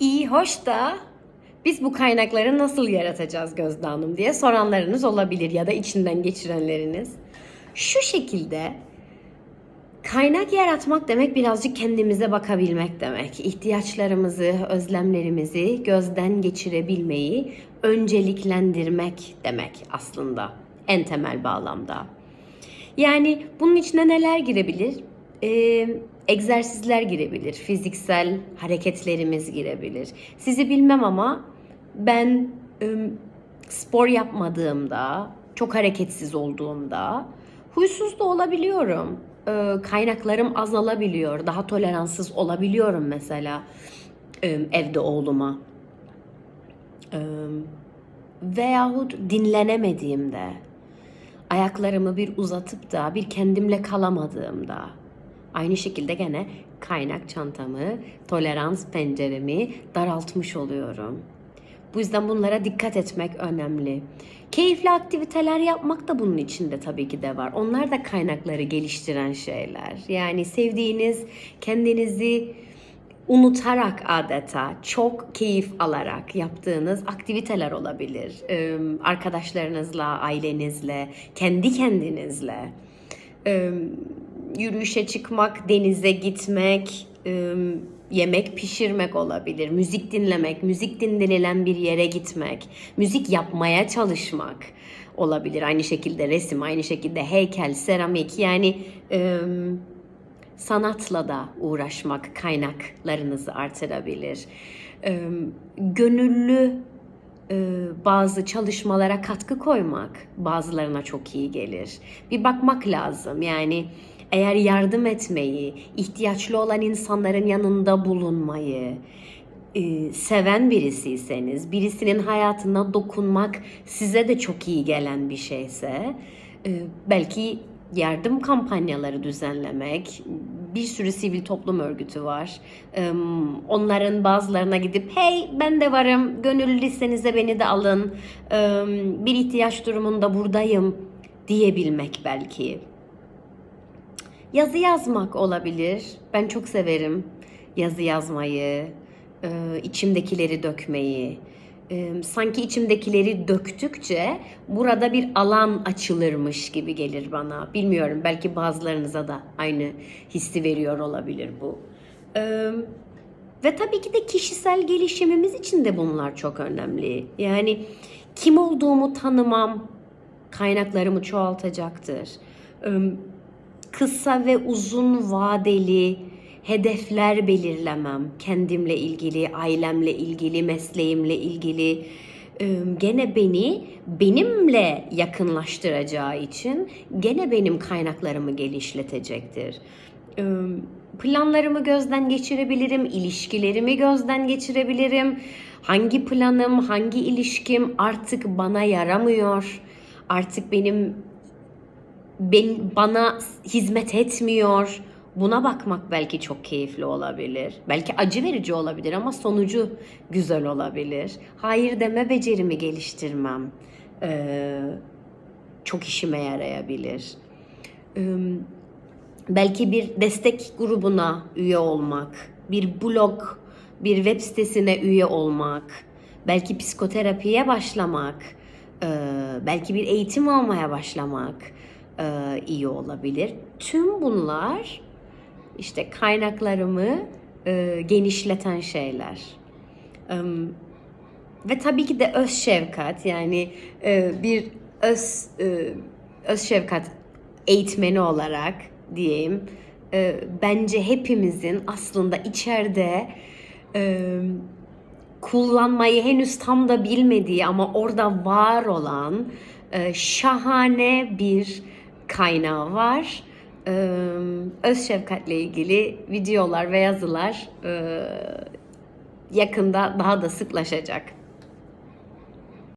İyi, hoş da biz bu kaynakları nasıl yaratacağız Gözde Hanım diye soranlarınız olabilir ya da içinden geçirenleriniz. Şu şekilde kaynak yaratmak demek birazcık kendimize bakabilmek demek. İhtiyaçlarımızı, özlemlerimizi gözden geçirebilmeyi önceliklendirmek demek aslında en temel bağlamda. Yani bunun içine neler girebilir? Ee, egzersizler girebilir, fiziksel hareketlerimiz girebilir. Sizi bilmem ama ben ım, spor yapmadığımda, çok hareketsiz olduğumda huysuz da olabiliyorum. Ee, kaynaklarım azalabiliyor, daha toleranssız olabiliyorum mesela ım, evde oğluma. Im, veyahut dinlenemediğimde, ayaklarımı bir uzatıp da bir kendimle kalamadığımda aynı şekilde gene kaynak çantamı, tolerans penceremi daraltmış oluyorum. Bu yüzden bunlara dikkat etmek önemli. Keyifli aktiviteler yapmak da bunun içinde tabii ki de var. Onlar da kaynakları geliştiren şeyler. Yani sevdiğiniz, kendinizi unutarak adeta çok keyif alarak yaptığınız aktiviteler olabilir. Ee, arkadaşlarınızla, ailenizle, kendi kendinizle. Ee, yürüyüşe çıkmak, denize gitmek, e, yemek pişirmek olabilir. Müzik dinlemek, müzik dinlenilen bir yere gitmek, müzik yapmaya çalışmak olabilir. Aynı şekilde resim, aynı şekilde heykel, seramik yani... Sanatla da uğraşmak kaynaklarınızı artırabilir. Gönüllü e, bazı çalışmalara katkı koymak bazılarına çok iyi gelir. Bir bakmak lazım yani eğer yardım etmeyi, ihtiyaçlı olan insanların yanında bulunmayı, e, seven birisiyseniz, birisinin hayatına dokunmak size de çok iyi gelen bir şeyse, e, belki yardım kampanyaları düzenlemek, bir sürü sivil toplum örgütü var. Ee, Onların bazılarına gidip hey ben de varım, gönüllü listenize beni de alın, bir ihtiyaç durumunda buradayım diyebilmek belki. Yazı yazmak olabilir. Ben çok severim yazı yazmayı, e, içimdekileri dökmeyi. E, Sanki içimdekileri döktükçe burada bir alan açılırmış gibi gelir bana. Bilmiyorum belki bazılarınıza da aynı hissi veriyor olabilir bu. E, Ve tabii ki de kişisel gelişimimiz için de bunlar çok önemli. Yani kim olduğumu tanımam kaynaklarımı çoğaltacaktır. Kısa ve uzun vadeli hedefler belirlemem. Kendimle ilgili, ailemle ilgili, mesleğimle ilgili Ee, gene beni benimle yakınlaştıracağı için gene benim kaynaklarımı gelişletecektir. Ee, Planlarımı gözden geçirebilirim, ilişkilerimi gözden geçirebilirim. Hangi planım, hangi ilişkim artık bana yaramıyor. Artık benim ben, bana hizmet etmiyor. Buna bakmak belki çok keyifli olabilir. Belki acı verici olabilir ama sonucu güzel olabilir. Hayır deme becerimi geliştirmem ee, çok işime yarayabilir. Ee, belki bir destek grubuna üye olmak, bir blog, bir web sitesine üye olmak, belki psikoterapiye başlamak, ee, belki bir eğitim almaya başlamak e, iyi olabilir. Tüm bunlar işte kaynaklarımı e, genişleten şeyler. Em, ve tabii ki de öz şefkat yani e, bir öz e, öz şefkat eğitmeni olarak diyeyim e, bence hepimizin aslında içeride e, kullanmayı henüz tam da bilmediği ama orada var olan e, şahane bir kaynağı var. E, öz şefkatle ilgili videolar ve yazılar e, yakında daha da sıklaşacak.